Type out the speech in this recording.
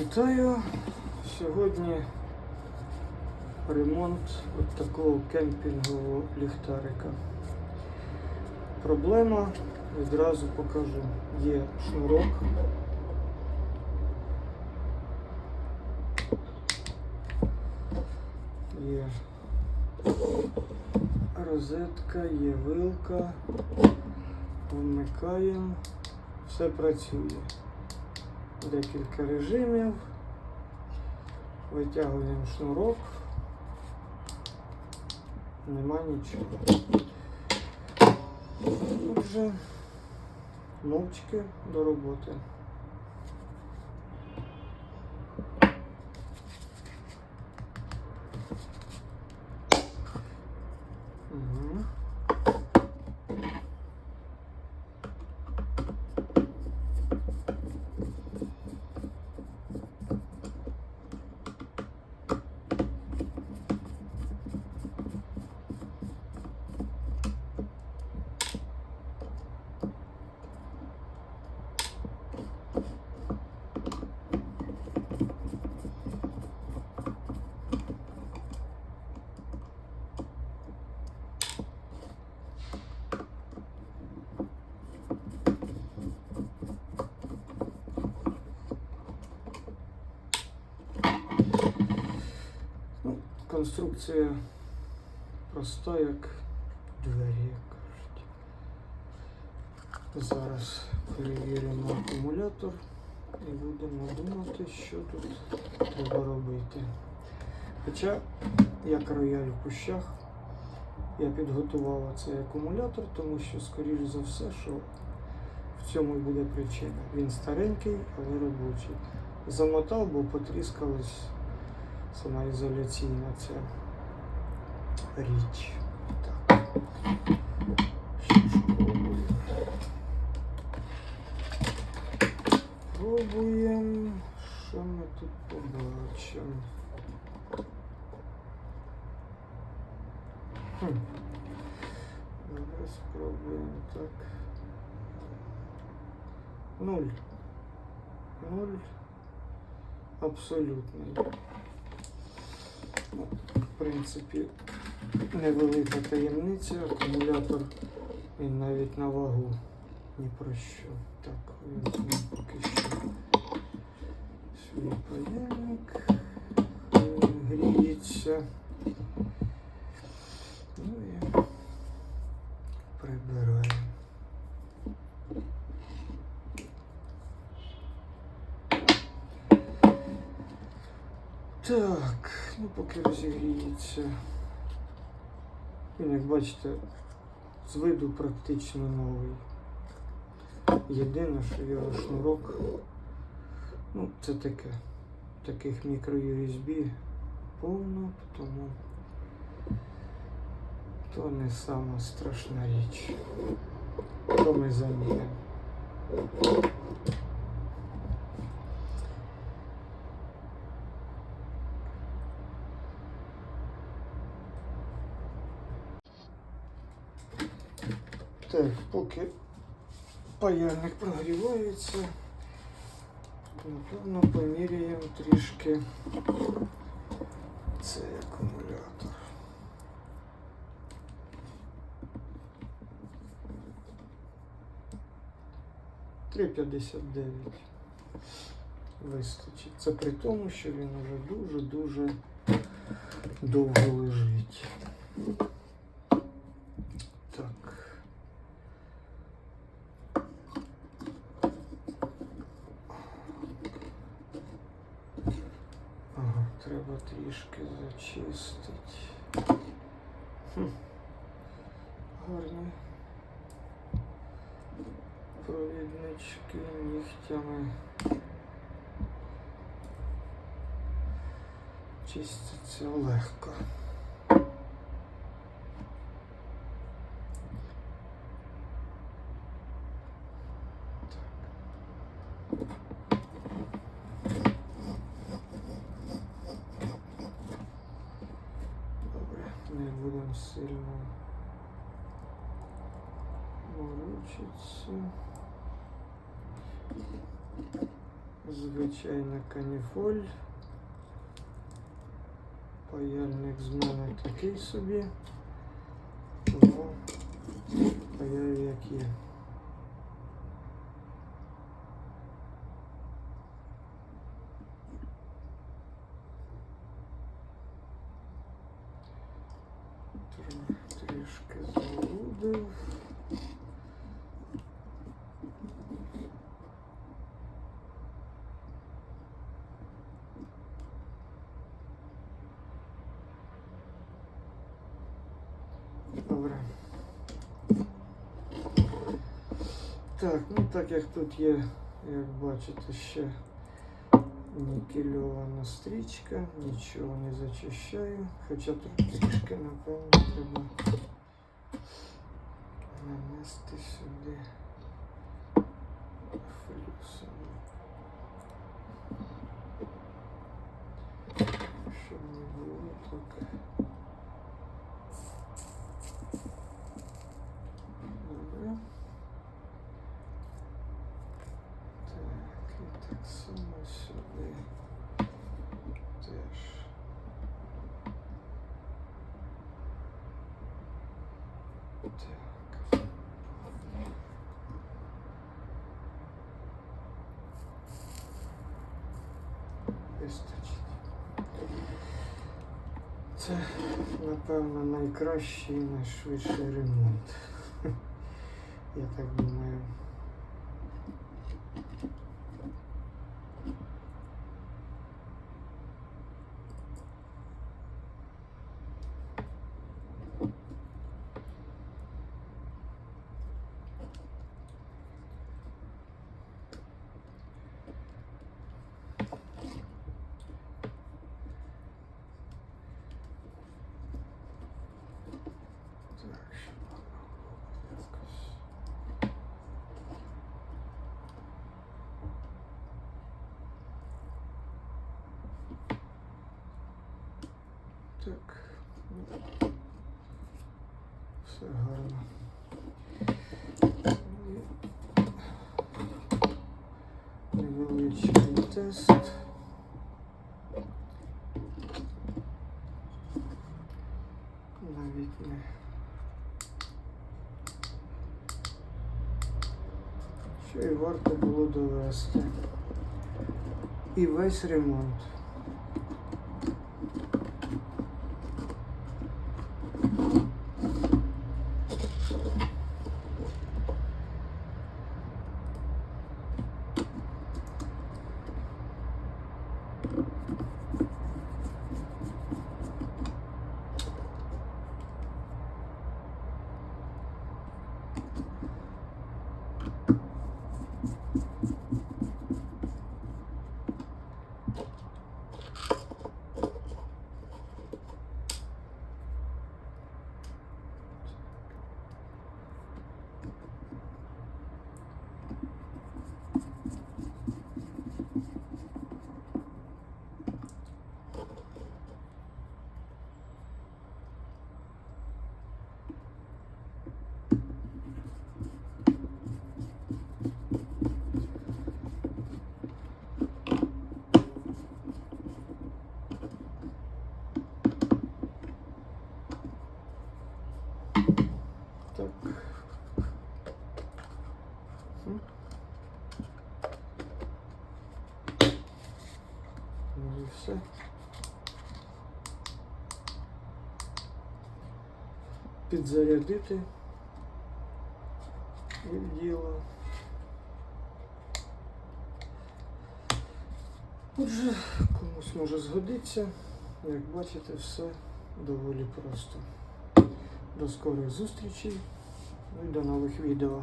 Вітаю! Сьогодні ремонт от такого кемпінгового ліхтарика. Проблема відразу покажу. Є шнурок. Є розетка, є вилка. Вмикаємо. Все працює декілька режимів. Витягуємо шнурок. Нема нічого. Отже, мовчки до роботи. Угу. Ну, конструкція проста, як двері, як кажуть. Зараз перевіримо акумулятор і будемо думати, що тут треба робити. Хоча, як рояль в кущах, я підготував цей акумулятор, тому що, скоріш за все, що в цьому буде причина. Він старенький, але робочий. Замотав, бо потріскалась сама ізоляційна ця річ. Так. Що ж пробуємо? Пробуємо. Що ми тут побачимо? Хм. Давай спробуємо так. Нуль. Нуль. Абсолютний. В принципі, невелика таємниця. Акумулятор він навіть на вагу ні про що. Так, вимкнемо поки що свій паяльник. Гріється. Ну і прибираємо. Так, ну поки розігріється. Він, як бачите, з виду практично новий. Єдине, що його шнурок, ну, це таке. Таких мікро USB повно, тому то не сама страшна річ. То ми заміряємо. Так, поки паяльник прогрівається, напевно поміряємо трішки цей акумулятор. Три п'ятдесят дев'ять вистачить. Це при тому, що він уже дуже-дуже довго лежить. Так. Ага, треба трішки зачистити. Хм. Гарні провіднички нігтями. Чиститься легко. сильно морочитися. Звичайна каніфоль. Паяльник з мене такий собі. Тому паяю як є. Трішки залудив. Добре. Так, ну так як тут є, як бачите, ще нікельована стрічка, нічого не зачищаю, хоча тут трішки, напевно, треба нанести сюди Це, напевно, найкращий і найшвидший ремонт. Я так думаю. Так, щоб воно було якось. Так. Все гарно. Невеличкий тест. Навіть не. Що і варто було довести. І весь ремонт. Так. М. Ну і все. Підзарядити і діло. Отже, комусь може згодиться. Як бачите, все доволі просто. До скорих зустрічей ну і до нових відео.